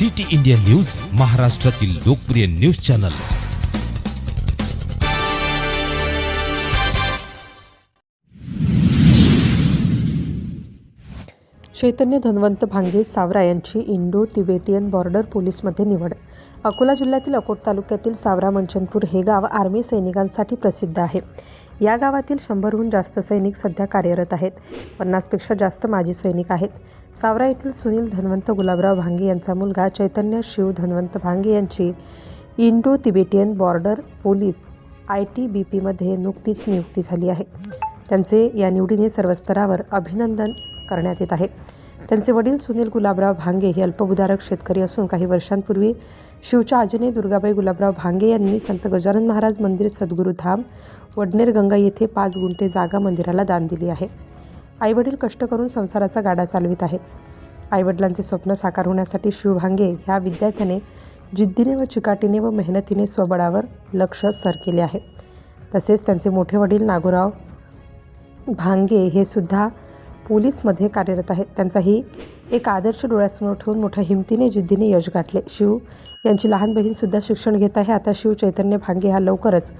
City India news महाराष्ट्रातील लोकप्रिय news channel. Chaitanya Dhanwant Bhange सावरा यांची इंडो तिबेटियन बॉर्डर पोलीसमध्ये निवड. अकोला जिल्ह्यातील अकोट तालुक्यातील सावरा मंचनपूर हे गाव आर्मी सैनिकांसाठी प्रसिद्ध आहे. या गावातील शंभरहून जास्त सैनिक सध्या कार्यरत आहेत. पन्नासपेक्षा जास्त माजी सैनिक आहेत. सावरा येथील सुनील धन्वंत गुलाबराव भांगे यांचा मुलगा चैतन्य शिव धन्वंत भांगे यांची Indo Tibetan border police I T B पीमध्ये नुकतीच नियुक्ती झाली आहे. त्यांचे या निवडीने सर्व स्तरावर अभिनंदन करण्यात येत आहे. त्यांचे वडील सुनील गुलाबराव भांगे हे अल्पभूधारक शेतकरी असून काही वर्षांपूर्वी शिवच्या आजीने दुर्गाबाई गुलाबराव भांगे यांनी संत गजानन महाराज मंदिर सद्गुरू धाम वडनेर गंगा येथे पाच गुंठे जागा मंदिराला दान दिली आहे. आईवडील कष्ट करून संसाराचा गाडा चालवित आहेत. आईवडिलांचे स्वप्न साकार होण्यासाठी शिव भांगे ह्या विद्यार्थ्याने जिद्दीने व चिकाटीने व मेहनतीने स्वबळावर लक्ष सर केले आहे. तसेच त्यांचे मोठे वडील नागोराव भांगे हे सुद्धा पोलीसमध्ये कार्यरत आहेत. त्यांचाही एक आदर्श डोळ्यासमोर ठेवून मोठ्या हिमतीने जिद्दीने यश गाठले. शिव यांची लहान बहीणसुद्धा शिक्षण घेत आहे. आता शिव चैतन्य भांगे हा लवकरच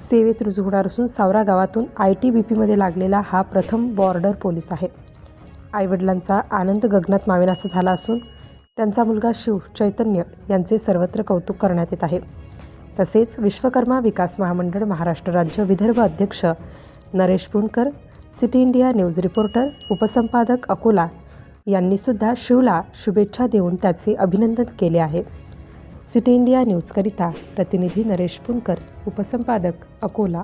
सेवेत रुजू होणार असून सावरा गावातून आय टी बी पीमध्ये लागलेला हा प्रथम बॉर्डर पोलीस आहे. आईवडिलांचा आनंद गगनात मावेनासा झाला असून त्यांचा मुलगा शिव चैतन्य यांचे सर्वत्र कौतुक करण्यात येत आहे. तसेच विश्वकर्मा विकास महामंडळ महाराष्ट्र राज्य विदर्भ अध्यक्ष Naresh Punkar city India news reporter उपसंपादक Akola यांनीसुद्धा शिवला शुभेच्छा देऊन त्याचे अभिनंदन केले आहे. सिटी इंडिया न्यूजकरिता प्रतिनिधी नरेश पुणकर उपसंपादक अकोला.